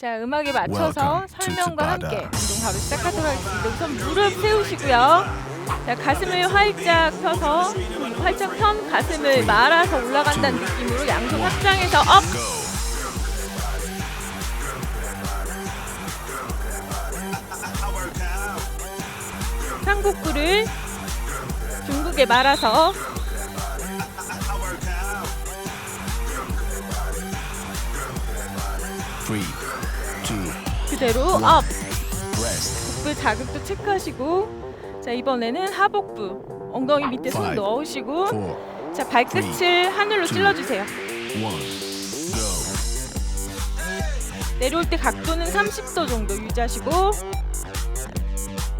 자, 음악에 맞춰서 Welcome to 설명과 함께 Tabata. 운동 바로 시작하도록 하겠습니다. 우선 무릎 세우시고요. 자, 가슴을 활짝 펴서 활짝 편 가슴을 말아서 올라간다는 느낌으로 양손 확장해서 업. 상복부를 둥글게 말아서 그대로 업. 복부 자극도 체크하시고. 자 이번에는 하복부. 엉덩이 밑에 손 넣으시고. 자 발끝을 하늘로 찔러주세요. 내려올 때 각도는 30도 정도 유지하시고.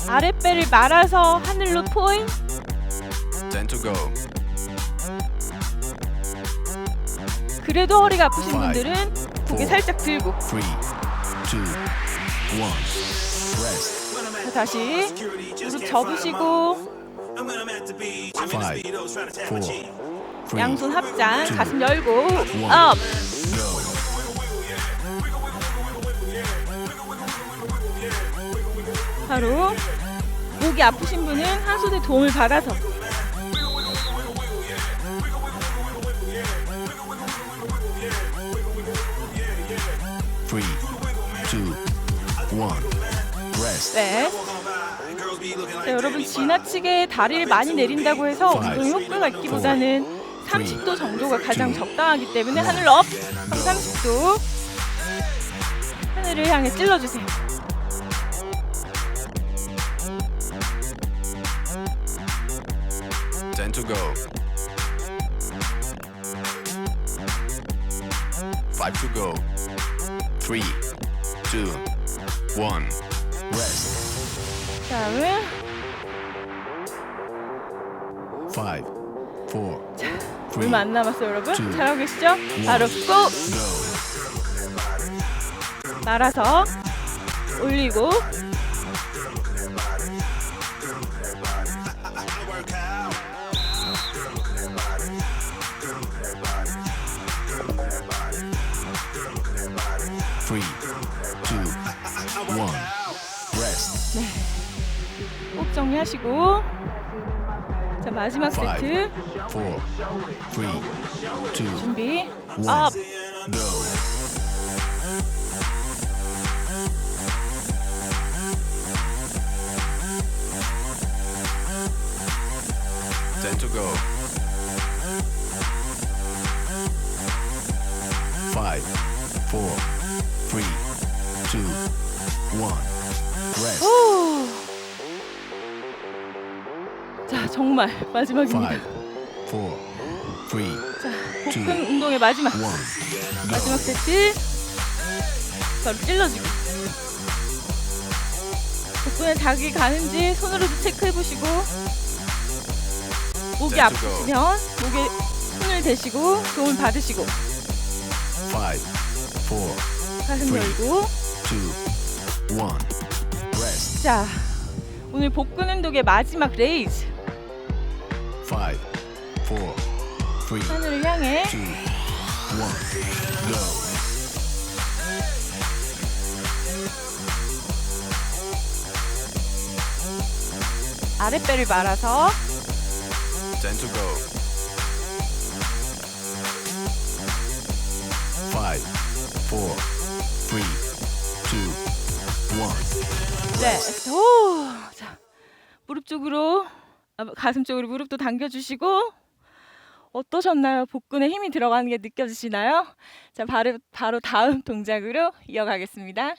아랫배를 말아서 하늘로 포인. 그래도 허리가 아프신 분들은 고개 살짝 들고 자 다시 무릎 접으시고 Five, four, three, 양손 합장 가슴 열고. 업. 바로 목이 아프신 분은 한 손에 도움을 받아서 Three, two. 네. 자, 여러분 지나치게 다리를 많이 내린다고 해서 운동 효과가 있기보다는 30도 정도가 가장 적당하기 때문에 하늘로 업 30도. 하늘을 향해 찔러주세요. To go. Five to go. Three, two, one, rest. 다음은? Five, four, three, 얼마 안 남았어요, 여러분. 잘하고 계시죠? 바로 꼭 go. 말아서 올리고 정리하시고 자 마지막 Five, 세트 four, three, two, 준비 one, 업 go. Ten to go. Five, four, three, two, one, 자 정말 마지막입니다. Five, four, three, 자 복근 운동의 마지막 one, 마지막 세트 바로 찔러주기. 복근에 자극이 가는지 손으로도 체크해 보시고 목이. 아프시면 목에 손을 대시고 도움을 받으시고 five, four, 가슴 Three. 열고 two, one, rest. 자 오늘 복근 운동의 마지막 레이즈 Five, four, three, 하늘을 향해 two, one, go. 아랫배를 말아서 Ten to go. Five, four, three, two, one. 네. 오, 자 무릎 쪽으로 아, 가슴 쪽으로 무릎도 당겨주시고 어떠셨나요? 복근에 힘이 들어가는 게 느껴지시나요? 자 바로 바로 다음 동작으로 이어가겠습니다.